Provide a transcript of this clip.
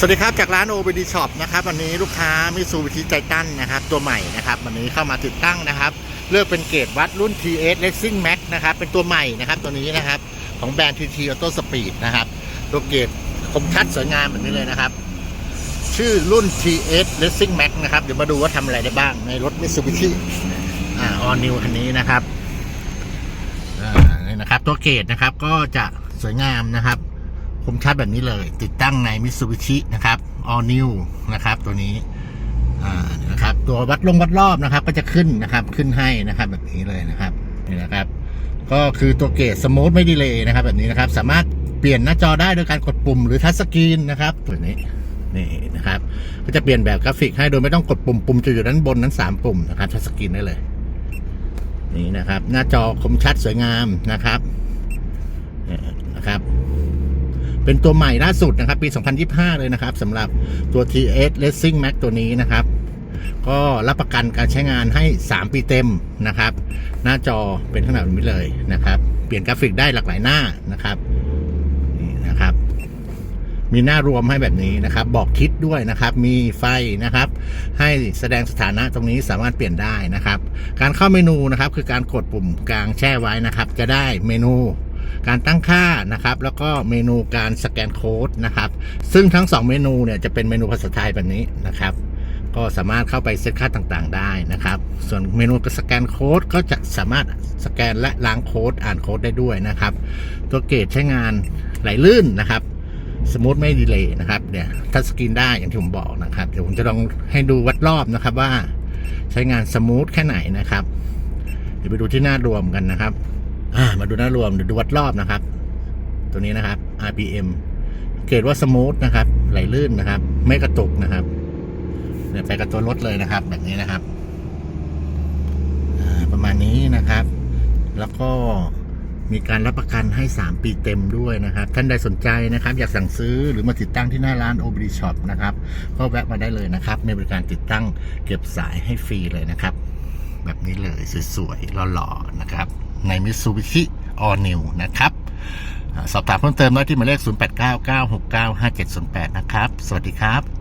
สวัสดีครับ จากร้าน OBD Shop นะครับวันนี้ลูกค้ามิซูบิชิไ i ตันนะครับ ตัวใหม่นะครับ วันนี้เข้ามาติดตั้งนะครับ เลือกเป็นเกรดวัดรุ่น TS Racing Max นะครับ เป็นตัวใหม่นะครับตัวนี้นะครับ ของแบรนด์ TT Auto Speed นะครับ ตัวเกรดคมชัดสวยงามแบบนี้เลยนะครับ ชื่อรุ่น TS Racing Max นะครับ เดี๋ยวมาดูว่าทำอะไรได้บ้างในรถ Mitsubishi อ่า All New คันนี้นะครับอ่านี่นะครับ ตัวเกรดนะครับก็จะสวยงามนะครับ มชัดแบบนี้เลย ติดตั้งใน Mitsubishi นะครับ All New นะครับ ตัวนี้นะครับ ตัววัดลงวัดรอบนะครับ ก็จะขึ้นนะครับ ขึ้นให้นะครับ แบบนี้เลยนะครับนี่นะครับ ก็คือตัวเกรดสมูทไม่ดีเลยนะครับ แบบนี้นะครับ สามารถเปลี่ยนหน้าจอได้โดยการกดปุ่มหรือทัชสกรีนนะครับ ตัวนี้นี่นะครับ ก็จะเปลี่ยนแบบกราฟิกให้โดยไม่ต้องกดปุ่มปุ่มจะอยู่ด้านบนนั้นสามปุ่มนะครับทัชสกรีนได้เลยนี่นะครับ หน้าจอคมชัดสวยงามนะครับนี่นะครับ เป็นตัวใหม่ล่าสุดนะครับ ปี 2025 เลยนะครับสำหรับตัว TS Racing Max ตัวนี้นะครับ ก็รับประกันการใช้งานให้ 3 ปีเต็มนะครับ หน้าจอเป็นขนาดนี้เลยนะครับ เปลี่ยนกราฟิกได้หลากหลายหน้านะครับนี่นะครับ มีหน้ารวมให้แบบนี้นะครับ บอกทิศด้วยนะครับ มีไฟนะครับ ให้แสดงสถานะตรงนี้สามารถเปลี่ยนได้นะครับ การเข้าเมนูนะครับ คือการกดปุ่มกลางแช่ไว้นะครับ จะได้เมนู การตั้งค่านะครับ แล้วก็เมนูการสแกนโค้ดนะครับ ซึ่งทั้ง 2 เมนูเนี่ยจะเป็นเมนูภาษาไทยแบบนี้นะครับ ก็สามารถเข้าไปเซตค่าต่างๆ ได้นะครับ ส่วนเมนูสแกนโค้ดก็จะสามารถสแกนและล้างโค้ดอ่านโค้ดได้ด้วยนะครับ ตัวเกรดใช้งานไหลลื่นนะครับสมูทไม่ดีเลยนะครับเนี่ยทัชสกรีนได้อย่างที่ผมบอกนะครับ เดี๋ยวผมจะลองให้ดูวัดรอบนะครับว่าใช้งานสมูทแค่ไหนนะครับ เดี๋ยวไปดูที่หน้ารวมกันนะครับ อ่ามาดูหน้ารวมเดี๋ยวดูวัดรอบนะครับ ตัวนี้นะครับ RPM เกรดว่าสมูทนะครับ ไหลลื่นนะครับ ไม่กระตุกนะครับเนี่ยไปกับตัวรถเลยนะครับ แบบนี้นะครับประมาณนี้นะครับ แล้วก็มีการรับประกันให้ 3 ปีเต็มด้วยนะครับ ท่านใดสนใจนะครับ อยากสั่งซื้อหรือมาติดตั้งที่หน้าร้าน o b d Shop นะครับ ก็แวะมาได้เลยนะครับในบริการติดตั้งเก็บสายให้ฟรีเลยนะครับ แบบนี้เลยสวยๆหล่อๆนะครับ ใน Mitsubishi All New นะครับ สอบถามเพิ่มเติมได้ที่หมายเลข 0899695708 นะครับ สวัสดีครับ